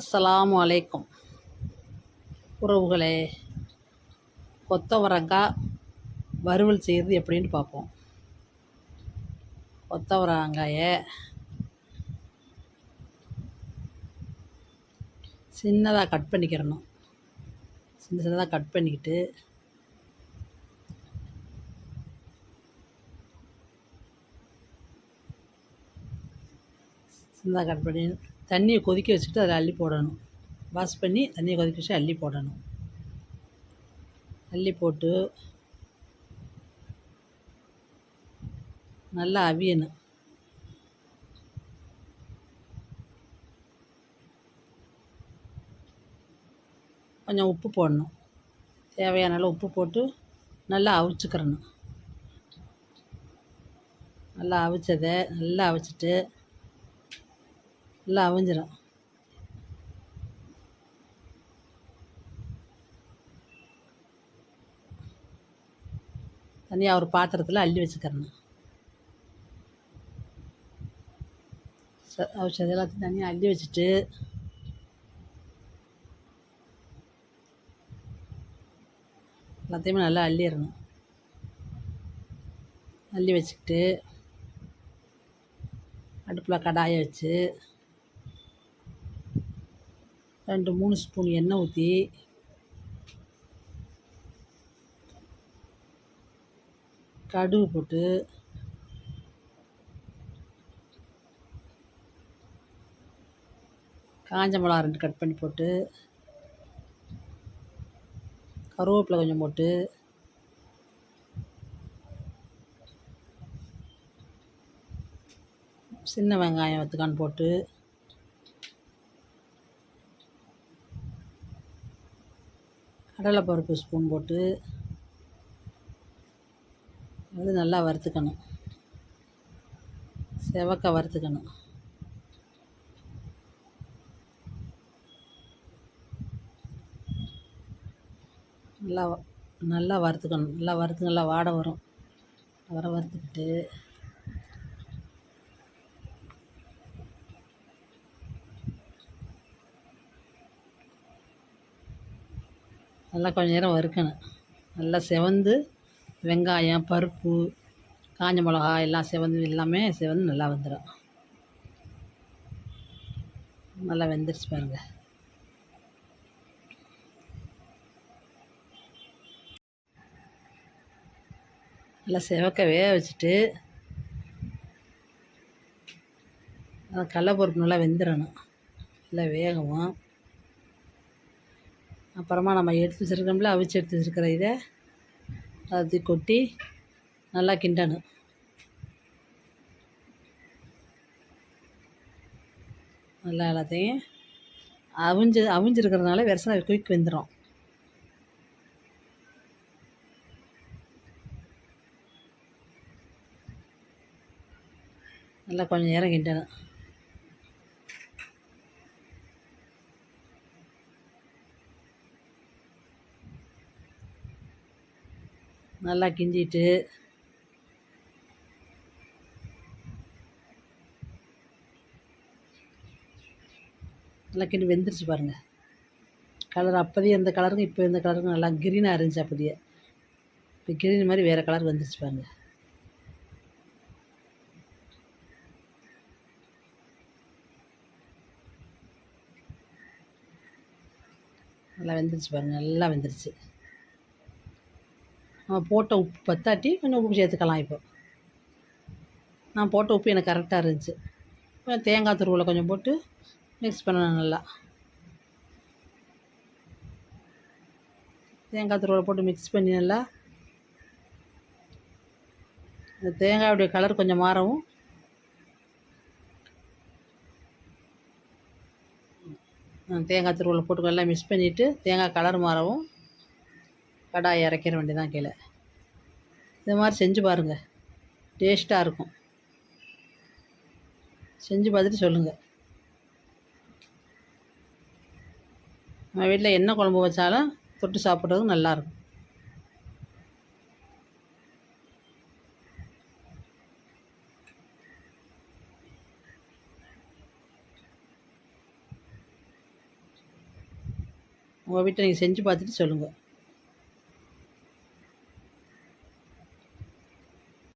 அஸ்ஸலாமு வலைக்கும் உறவுகளே கொத்தவரங்காய் வறுவல் செய்கிறது எப்படின்னு பார்ப்போம். கொத்தவரங்காயை சின்னதாக கட் பண்ணிக்கிறணும். சின்ன சின்னதாக கட் பண்ணிக்கிட்டு சின்னதாக கட் பண்ணி தண்ணியை கொதிக்க வச்சுட்டு அதில் அள்ளி போடணும். வாஷ் பண்ணி தண்ணியை கொதிக்க வச்சு அள்ளி போடணும். அள்ளி போட்டு நல்லா அவியணும். கொஞ்சம் உப்பு போடணும். தேவையான அளவு உப்பு போட்டு நல்லா அவிச்சுக்கிறணும். நல்லா அவிச்சதை நல்லா அவிச்சிட்டு நல்லா அவிஞ்சிடும் தனியாக ஒரு பாத்திரத்தில் அள்ளி வச்சுக்கிறணும். ச அவிச்சது எல்லாத்தையும் தனியாக அள்ளி வச்சுட்டு எல்லாத்தையுமே நல்லா அள்ளிடணும் அள்ளி வச்சுக்கிட்டு அடுப்பில் கடாயை வச்சு ரெண்டு மூணு ஸ்பூன் எண்ணெய் ஊற்றி கடுகு போட்டு. காஞ்ச மிளகா ரெண்டு கட் பண்ணி போட்டு. கருவேப்பிலை கொஞ்சம் போட்டு. சின்ன வெங்காயம் வத்துக்கான்னு போட்டு. கடலைப்பருப்பு ஸ்பூன் போட்டு அது நல்லா வறுத்துக்கணும். செவக்க வறுத்துக்கணும். நல்லா நல்லா வறுத்துக்கணும். நல்லா வறுத்து நல்லா வாடை வரும். வர வறுத்துக்கிட்டு நல்லா கொஞ்ச நேரம் வறுக்கணும். நல்லா செவந்து வெங்காயம் பருப்பு காஞ்ச மிளகா எல்லாம் செவந்து எல்லாமே செவந்து நல்லா வந்துடும் நல்லா வெந்துருச்சு பாருங்கள் நல்லா செவக்க வேக வச்சுட்டு கடலப்பருப்பு நல்லா வெந்துடணும் நல்லா வேகவும். அப்புறமா நம்ம எடுத்து வச்சுருக்கோம்ல அவிச்சு எடுத்து வச்சுருக்கிற இதை. அது கொட்டி நல்லா கிண்டணும். நல்லா எல்லாத்தையும் அவிஞ்சு அவிஞ்சிருக்கிறதுனால விரசனை குயிக் வெந்துடும் நல்லா கொஞ்சம் நேரம் கிண்டணும். நல்லா கிண்டிட்டு. நல்லா கிண்டி வெந்துருச்சு பாருங்கள் கலர் அப்போதையே எந்த கலருக்கும் இப்போ எந்த கலருக்கும் நல்லா க்ரீனாக இருந்துச்சு அப்போதையே. இப்போ க்ரீன் மாதிரி வேறு கலர் வந்துருச்சு பாருங்கள் நல்லா வெந்துருச்சு பாருங்கள் நல்லா வெந்துருச்சு. போட்ட உப்பு பத்தாட்டி கொஞ்சம் உப்பு சேர்த்துக்கலாம் இப்போ. நான் போட்ட உப்பு எனக்கு கரெக்டாக இருந்துச்சு. தேங்காய் துருவில் கொஞ்சம் போட்டு மிக்ஸ் பண்ணணும் நல்லா. தேங்காய் துருவில் போட்டு மிக்ஸ் பண்ணி நல்லா. இந்த தேங்காயுடைய கலர் கொஞ்சம் மாறவும். தேங்காய் துருவில் போட்டு நல்லா மிக்ஸ் பண்ணிவிட்டு தேங்காய் கலர் மாறவும். கடாய் இறக்கிற வேண்டியதான் கீழே. இது மாதிரி செஞ்சு பாருங்கள் டேஸ்ட்டாக இருக்கும். செஞ்சு பார்த்துட்டு சொல்லுங்கள் நம்ம வீட்டில் என்ன குழம்பு வச்சாலும் தொட்டு சாப்பிட்றதுக்கு நல்லாயிருக்கும் உங்கள் வீட்டில் நீங்கள் செஞ்சு பார்த்துட்டு சொல்லுங்கள்